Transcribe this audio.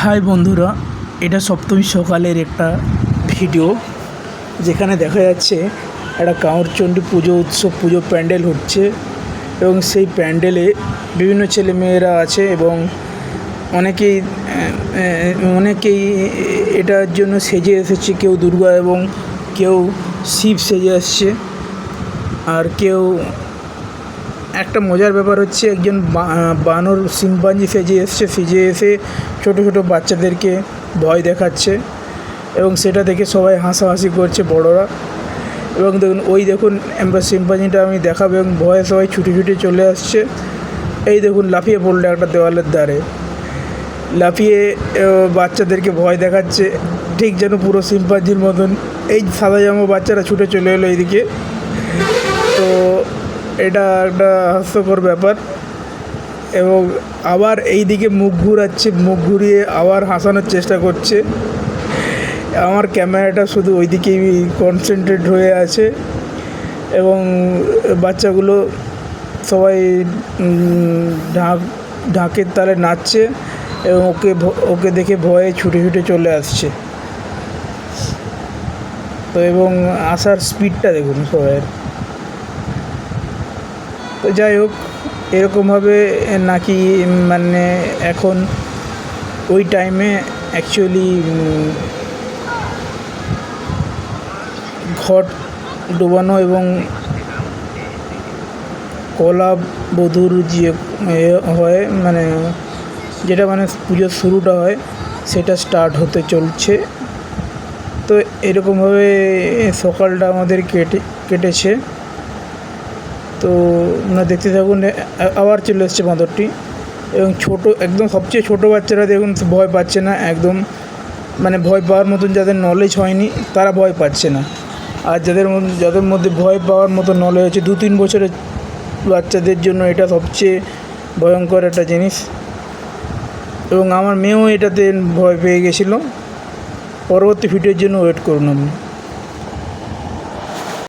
High বন্ধুরা, এটা সপ্তমী সকালের একটা ভিডিও, যেখানে দেখা যাচ্ছে একটা কাঁওরচণ্ডী পুজো উৎসব, পুজো প্যান্ডেল হচ্ছে এবং সেই প্যান্ডেলে বিভিন্ন ছেলে মেয়েরা আছে এবং অনেকেই অনেকেই এটার জন্য সেজে এসেছে, কেউ দুর্গা এবং কেউ শিব সেজে আসছে, আর কেউ একটা মজার ব্যাপার হচ্ছে একজন বানর সিম্পাঞ্জি সেজে এসছে সেজে এসে ছোটো ছোটো বাচ্চাদেরকে ভয় দেখাচ্ছে এবং সেটা দেখে সবাই হাসাহাসি করছে বড়রা। এবং দেখুন, ওই দেখুন আমরা শিম্পাঞ্জিটা আমি দেখাবো এবং ভয়ে সবাই ছুটে ছুটে চলে আসছে। এই দেখুন, লাফিয়ে পড়ল একটা দেওয়ালের দ্বারে। লাফিয়ে বাচ্চাদেরকে ভয় দেখাচ্ছে। ঠিক যেন পুরো সিম্পাঞ্জির মতন। এই সাদা জামা বাচ্চারা ছুটে চলে এলো এইদিকে। এটা একটা হাস্যকর ব্যাপার। এবং আবার এই দিকে মুখ ঘুরাচ্ছে, মুখ ঘুরিয়ে আবার হাসানোর চেষ্টা করছে। আমার ক্যামেরাটা শুধু ওই দিকেই কনসেন্ট্রেট হয়ে আছে। এবং বাচ্চাগুলো সবাই ঢাক, ঢাকের তালে নাচছে এবং ওকে ওকে দেখে ভয়ে ছুটে ছুটে চলে আসছে। তো এবং আসার স্পিডটা দেখুন সবাইয়ের। তো যাই হোক এরকমভাবে নাকি মানে এখন ওই টাইমে অ্যাকচুয়ালি ঘট ডোবানো এবং কলা বধুর যে হয় মানে যেটা মানে পুজোর শুরুটা হয়, সেটা স্টার্ট হতে চলছে। তো এরকমভাবে সকালটা আমাদের কেটে, কেটেছে। তো আপনারা দেখতে থাকুন আবার চলে এসছে বাঁদরটি এবং ছোট, একদম সবচেয়ে ছোট বাচ্চারা দেখুন, ভয় পাচ্ছে না, একদম মানে ভয় পাওয়ার মতন যাদের নলেজ হয়নি, তারা ভয় পাচ্ছে না। আর যাদের যাদের মধ্যে ভয় পাওয়ার মতো নলেজ আছে দু তিন বছরের বাচ্চাদের জন্য এটা সবচেয়ে ভয়ঙ্কর একটা জিনিস। এবং আমার মেয়েও এটাতে ভয় পেয়ে গেছিল। পরবর্তী ভিডিওর জন্য ওয়েট করুন আপনি।